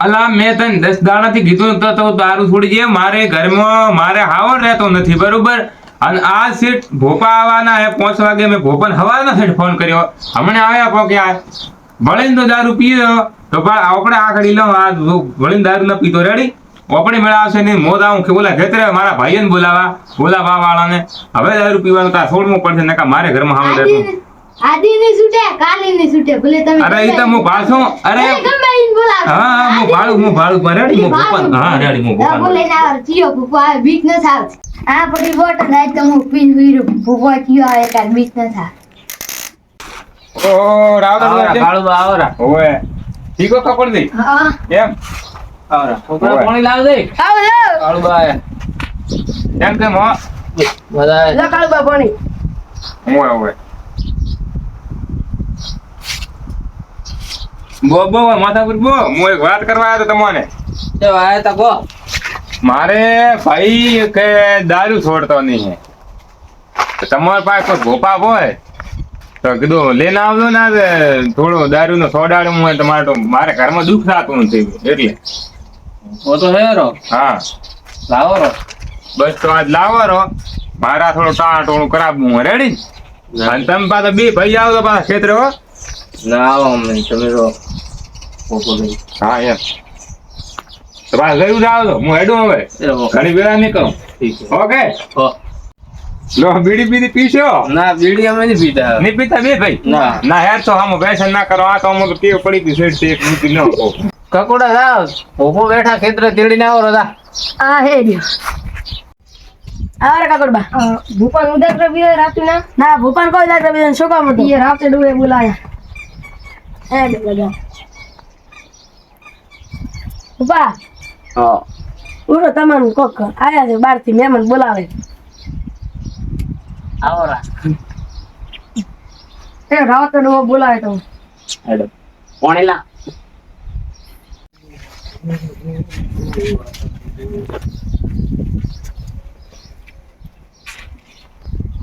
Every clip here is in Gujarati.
અલા મેં તને દસ દાડાથી કીધું તો તો દારૂ છોડી દે મારે ઘરમાં મારે હાવર રહેતો નથી બરોબર? અને આ સીટ ભોપા આવવાના હે પાંચ વાગે મેં ભોપન હવાના સેટ ફોન કર્યો. હમણાં આવ્યા પો કે વળીને તો દારૂ પીયો તો પણ આપણે આ કરી લો આ વળીને દારૂ ન પીતો રેડી ઓપણી મેળા આવશે નહીં મોદ આવું કે બોલા ઘેતરે મારા ભાઈને બોલાવા બોલાવા વાળાને હવે દારૂ પીવાનું તાર છોડવું પડશે નકા મારે ઘરમાં હાવ રહેતું આદિ ને છૂટે કાલી ને છૂટે ભલે તમે અરે એ તો હું ભાળશું અરે ગમે હા. હા હું ભાડું હું ભાડું પર હું ભોપાલ હા રેડી હું ભોપાલ બોલે ના આવ ચિયો ભોપાલ બીક ન થાવ. આ પડી બોટલ આજ તો હું પીન હુઈરો ભૂપો ચિયો આવે કાલ બીક ન થા ઓ રાવ આવરા, કાળુબા આવરા. ઓએ ઠીકો કપડ દે હા. એમ? આવરા. છોકરા પાણી લાવ દે આવ. લો કાળુ બાય એમ કેમ હો. બધા કાળુ કાળુબા પાણી. હું ઓએ બો બો માથા પર બો. હું એક વાત કરવા આવ્યો તો તમને. તો આયા તા કો મારે ભાઈ કે દારૂ છોડતો નહીં હે તમારી પાસે કોઈ ભોપા હોય તો કીધું લઈને આવજો ને થોડો દારૂ નો સોડાડું હોય તમારે તો મારે ઘરમાં દુઃખ થતું નથી. એટલે. ઓ તો હેરો. હા. લાવો રો બસ તો આજ લાવો રો મારા થોડું ટાણા ટોણું કરાવું રેડી અને તમે પાછા બે ભાઈ આવો તો પાછા ખેતરે હો. ના આવો અમે તમે હા એમ. તમારે હું હેડું હવે. ઘણી વેળા છે. ઓકે? લો બીડી બીડી પીશો? ના બીડી અમે નહીં પીતા. નહીં પીતા બે ભાઈ? ના. ના હેર તો હમ વ્યસન ના કરો. આ તો અમને તો ટેવ પડી ગઈ સેટ એક મૂકી ન કકોડા જાવ ઓપો બેઠા ખેતરે તેડીને આવો રદા આ હે આરે કાકડબા. ભૂપાન ઉદક રવિ રાતું ના ના ભૂપાન કોઈ ઉદક રવિ શું કામ હતું? એ રાતે ડુએ બોલાયા. એ બધા ભૂપા હા. ઉરો તમને કોક આયા છે બારથી મહેમાન બોલાવે. આવો રા Eh, બોલાવે તો. હેડો. પાણી લા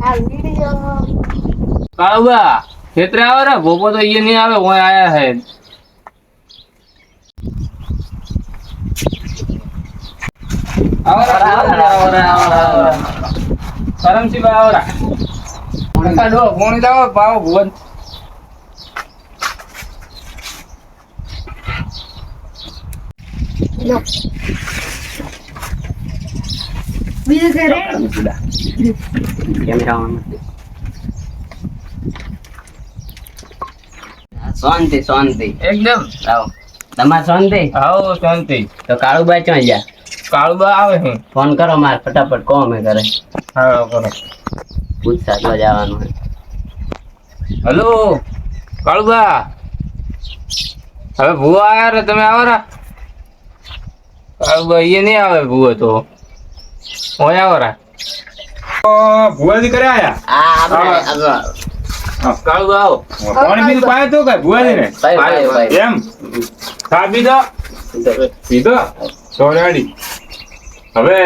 આ વિડિયો. કાળુબા. ખેતરે આવે ને ભોપો તો એ નહીં આવે હું આયા હે. આવો રા આવો રા આવો રા આવો રા આવો રા કરમસી બા આવો રા પાણી કાઢો પાણી લાવો પાવો ભુવન બીજું કે રે શાંતિ શાંતિ. એકદમ. આવો. તમારે શાંતિ? આવો શાંતિ. તો કાળુભાઈ ક્યાં ગયા? કાળુબા આવે હું. ફોન કરો માર ફટાફટ કહો અમે ઘરે. હા કરો. પૂછતા તો જવાનું હલો કાળુબા. હવે ભૂવો આવ્યા રે તમે આવો રા. કાળુબા એ નહીં આવે ભૂવો તો. હોય આવો રા. ભુવાજી કરે આયા? હા આપણે આ આવો. પાણી બીજું પાય તો કઈ ભુવાજી ને. ભાઈ ભાઈ ભાઈ એમ? ખા પીધો? પીધો? તો હવે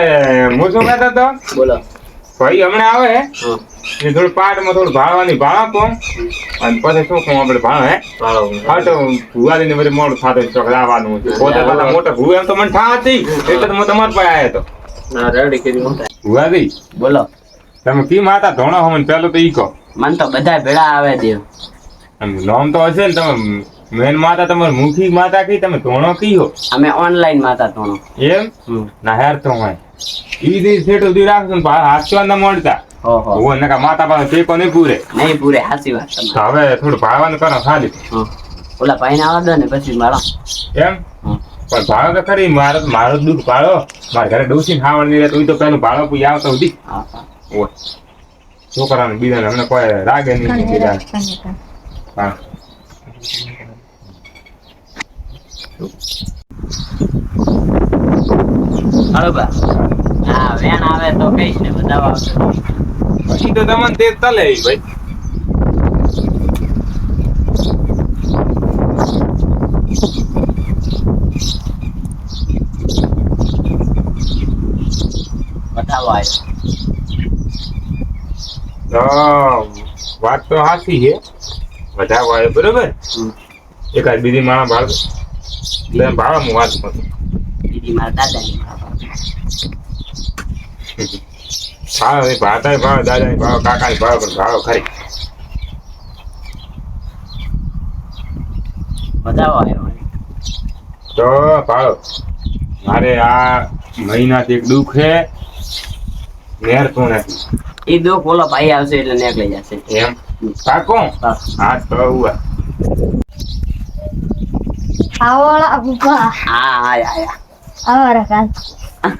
હું શું કહેતો હતો? બોલો. ભાઈ હમણાં આવે. એ થોડું પાટમાં થોડું ભાળવાની ભાળ આપો. અને પછી શું કહું આપણે ભાળ હે? હા તો ભુવાજીને બધી મોડું થતું ચોક લાવવાનું પોતે મોટા ભૂ એમ તો મને થા હતી એટલે તો હું તમારા પાસે આવ્યો હતો ના ભુવાજી બોલો. તમે કી માતા ધોણો હો મને પહેલું તો ઈ કહો. મન તો બધા ભેળા આવે દેવ નામ તો હશે ને તમે મેન માતા તમારે મુખી માતા કી તમે ધોણો કી હો અમે ઓનલાઈન માતા તોણો એમ? ના હેર તો હોય. ઈ દી સેટ ઉધી રાખજો ને પા- ન મળતા? હો હો. ઓ નકા માતા પાસે ટેકો નહીં પૂરે. નહીં પૂરે હાચી વાત તો હવે થોડું ભાવન કરો ખાલી. ઓલા ભાઈને આવવા દો ને પછી મારો એમ? પણ ભાડો તો ખરી મારો મારો દુઃખ ભાડો મારા ઘરે ડોસી ખાવાની રહેતું તો પેલું ભાળો પૂરી આવતો સુધી હા હા. છોકરાને બીજાને અમને કોઈ રાગે નહીં બીજા. હા. બરોબર હા વેણ આવે તો કહીશ ને બધા આવશે પછી તો તમને તે તલે ભાઈ. બતાવો આવ્યો તો વાત તો સાચી છે. બધા વાળે બરોબર? એકાદ બીજી માણસ ભાળ એટલે ભાવ હું વાત કરું. બીજી મારા દાદાની ભાવ એ ભાતા ભાવ દાદા ભાવ કાકા ભાવ પણ ભાવ ખરી. તો ભાવ મારે આ મહિનાથી એક દુઃખ છે. મેર નેરતું નથી. એ દો ઓલો ભાઈ આવશે એટલે નીકળી જશે. એમ? કાકો? હા. તો ઉવા આવોળા ભૂપા હા હા આયા આવરા કાલ.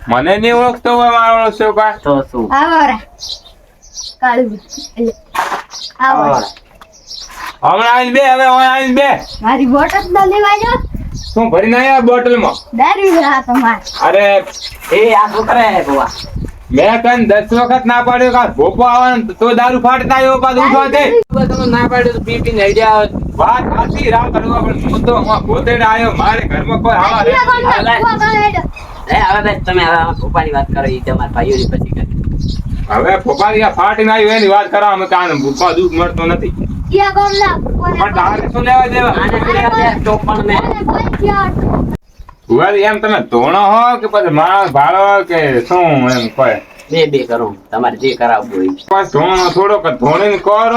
મને નહીં ઓળખતો હોય મારો કા તો શું? આવરા કાળું આવરા હમણાં બે હવે હમણાં બે. મારી બોટલ ના લેવા શું ભરીને આવ્યા બોટલમાં? દારૂ રહ્યા અરે એ આ છોકરા હે મેં કન દસ વખત ના પાડ્યો કા? ભોપો આવે તો દારૂ ફાટતા આવ્યો પાછું ઉઠવા દે તમે ના પાડ્યું તો પીપી ને આઈડિયા. વાત સાચી રાવ કરવા પણ હું તો હું પોતે આવ્યો. મારે ઘરમાં કોઈ આવા એ હવે બે તમે હવે પપ્પાની વાત કરો એ તમારા ભાઈઓની પછી કરી. હવે ફોપારી આ ફાટીને આવ્યો એની વાત કરવા અમે કાન ભૂપા દૂધ મળતો નથી. પણ તારે શું લેવા દેવા? ચોપન મેં અને એમ તમે ધોણો હો કે પછી માણસ ભાડો કે શું એમ કોઈ? બે બે કરું. તમારે જે કરાવવું હોય બસ ધોણો થોડોક ધોણીને કરું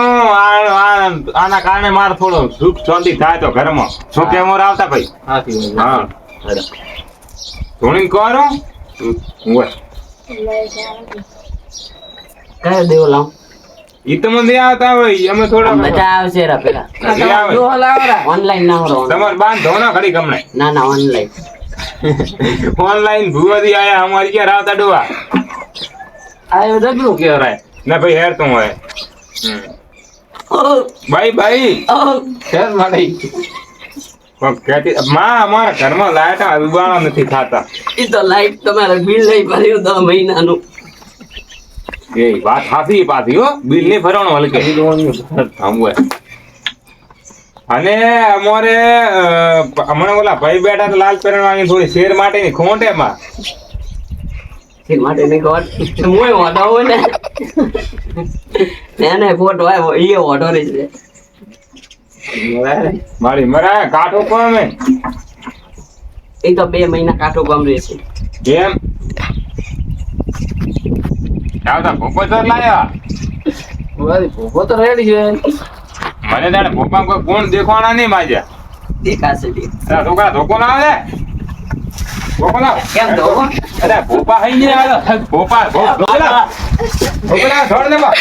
આના કારણે મારે થોડો સુખ શાંતિ થાય તો ઘરમાં. શું કે મોર આવતા ભાઈ? હા. ધોણીને કરું? કયો દેવો લાવ? ઈ તો મને આવતા હોય અમે થોડા મજા આવશે રા પેલા. ઓનલાઈન ના તમારે બાંધ ધોનો ઘડી ગમે ના ના ઓનલાઈન ઓનલાઈન ભૂવાથી આયા અમારી ક્યાં રાવતા ડોવા આયો ડગલું કહેવાય. ના ભાઈ હેર તું હોય. ભાઈ ભાઈ હેર મારી કહેતી માં અમારા ઘરમાં લાઈટ ઉબાણા નથી ખાતા એ તો લાઈટ તમારે બિલ નહીં ભર્યું દસ મહિનાનું. એ વાત હાથી પાછી હો. બિલ નહીં ભરવાનું હલકે. અને અમારે હમણાં ઓલા ભાઈ બેઠા તો લાલ પહેરવાની થોડી શેર માટેની ખોટ એમાં? શેર માટે ની ખોટ હું ઓઢો હોય ને. એને ફોટો આવ્યો ઈ ઓઢો રહી છે. મારી મરા કાઠો પણ મેં એ તો બે મહિના કાઠો કોમ રહે છે. કેમ? આવતા ભોપો તો લાયા. ભોપો તો રેડી છે. મને તારે ભોપા કોઈ કોણ દેખવાના નહીં માજ્યા દેખાશે છોકરા ધોકો ના આવે ધોકો ના આવે? કેમ ધોકો? અરે ભોપા હઈ ગયા ભોપા ભોપા છોડ દે બા.